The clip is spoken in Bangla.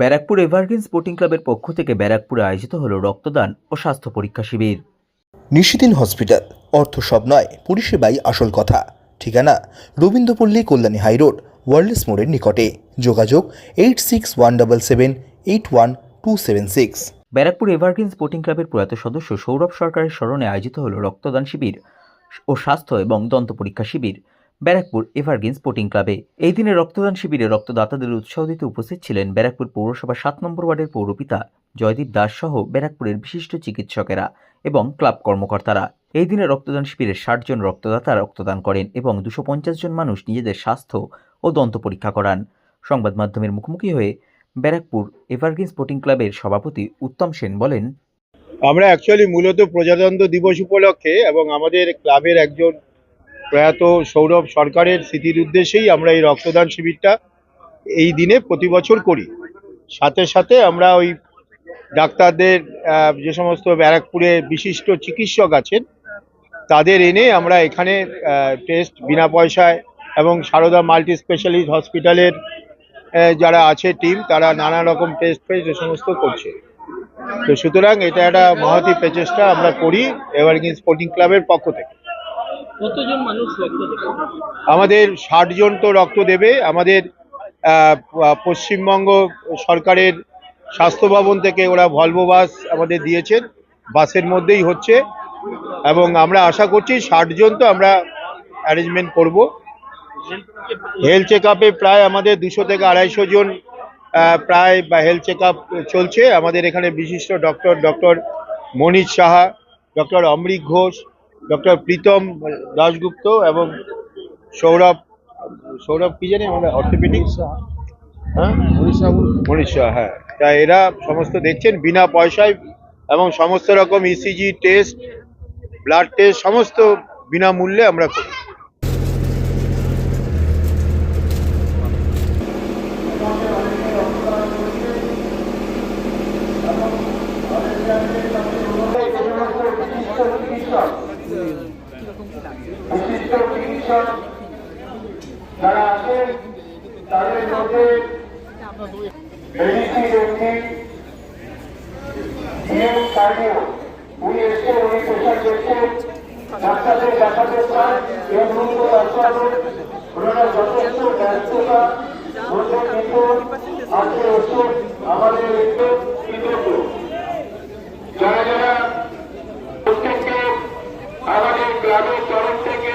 ব্যারাকপুর এভারগ্রিন স্পোর্টিং ক্লাবের পক্ষ থেকে ব্যারাকপুরে আয়োজিত হলো রক্তদান ও স্বাস্থ্য পরীক্ষা শিবির। নিশিদিন হসপিটাল অর্থ সব নয় পরিষেবাই আসল কথা। ঠিকানা রবীন্দ্রপল্লী কল্যাণী হাইরোড ওয়ার্ল্ডস মোড়ের নিকটে। যোগাযোগ eight six one double seven eight one two seven six. Barrackpore evergreen sporting ক্লাবের প্রয়াত সদস্য সৌরভ সরকারের স্মরণে আয়োজিত হলো রক্তদান শিবির ও স্বাস্থ্য এবং দন্ত পরীক্ষা শিবির। ব্যারাকপুর এভারগ্রিন স্পোর্টিং ক্লাবে। এই দিনে রক্তদান শিবিরে রক্তদাতাদের উৎসাহ দিতে উপস্থিত ছিলেন ব্যারাকপুর পৌরসভা সাত নম্বর ওয়ার্ডের পৌরপিতা জয়দীপ দাস সহ ব্যারাকপুরের বিশিষ্ট চিকিৎসকেরা এবং ক্লাব কর্মকর্তারা। এই দিনে রক্তদান শিবিরে ষাট জন রক্তদাতা রক্তদান করেন এবং দুশো জন মানুষ নিজেদের স্বাস্থ্য ও দন্ত পরীক্ষা করান। সংবাদ মাধ্যমের মুখোমুখি হয়ে ব্যারাকপুর এভারগ্রিন স্পোর্টিং ক্লাবের সভাপতি উত্তম সেন বলেন, আমরা অ্যাকচুয়ালি মূলত প্রজাতন্ত্র দিবস উপলক্ষে এবং আমাদের ক্লাবের একজন প্রয়াত সৌরভ সরকারের স্মৃতির উদ্দেশ্যেই আমরা এই রক্তদান শিবিরটা এই দিনে প্রতি বছর করি। সাথে সাথে আমরা ওই ডাক্তারদের যে সমস্ত ব্যারাকপুরে বিশিষ্ট চিকিৎসক আছেন, তাদের এনে আমরা এখানে টেস্ট বিনা পয়সায় এবং সারদা মাল্টি স্পেশালিস্ট হসপিটালের যারা আছে টিম তারা নানা রকম টেস্ট ফেস্ট এ সমস্ত করছে। তো সুতরাং এটা একটা মহতি প্রচেষ্টা আমরা করি এভারগ্রিন স্পোর্টিং ক্লাবের পক্ষ থেকে। কতজন মানুষ রক্ত দেবে? আমাদের ষাট জন তো রক্ত দেবে। আমাদের পশ্চিমবঙ্গ সরকারের স্বাস্থ্য ভবন থেকে ওরা ভলভো বাস আমাদের দিয়েছেন। বাসের মধ্যেই হচ্ছে। এবং আমরা আশা করছি ষাট জন তো আমরা অ্যারেঞ্জমেন্ট করব। হেলথ চেক প্রায় আমাদের দুশো থেকে আড়াইশো জন প্রায় বা হেলথ চেক চলছে। আমাদের এখানে বিশিষ্ট doctor doctor Manish Saha doctor Amrit Ghosh doctor Pritam Dasgupta এবং সৌরভ সৌরভ কি জানি আমাদের অর্থোপেডিক হ্যাঁ? মনীষ হ্যাঁ। তা এরা সমস্ত দেখছেন বিনা পয়সায় এবং সমস্ত রকম ইসিজি টেস্ট ব্লাড টেস্ট সমস্ত বিনামূল্যে আমরা করি। যারা আছেন তাদের মধ্যে ডাক্তারদের দেখাতে ওনারা ওষুধ আমাদের যারা যারা প্রত্যেককে আমাদের ক্লাবের তরফ থেকে